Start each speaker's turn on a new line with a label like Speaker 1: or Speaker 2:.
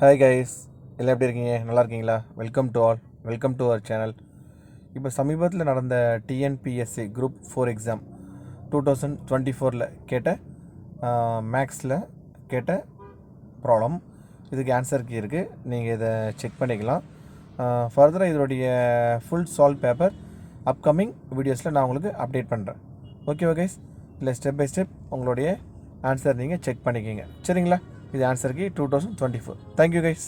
Speaker 1: hi guys எல்லாம் எப்படி இருக்கீங்க நல்லா இருக்கீங்களா welcome to all welcome to our channel இப்போ சமீபத்தில் நடந்த TNPSC group four exam two thousand twenty ஃபோரில் கேட்ட மேக்ஸில் கேட்ட ப்ராப்ளம் இதுக்கு ஆன்சர் கீ இருக்குது நீங்கள் இதை செக் பண்ணிக்கலாம் ஃபர்தராக இதனுடைய ஃபுல் சால்வ் பேப்பர் அப்கமிங் வீடியோஸில் நான் உங்களுக்கு அப்டேட் பண்ணுறேன் ஓகே கைஸ் இல்லை ஸ்டெப் பை ஸ்டெப் உங்களுடைய ஆன்சர் நீங்கள் செக் பண்ணிக்கிங்க சரிங்களா ఇది ఆన్సర్కి two thousand twenty four thank you guys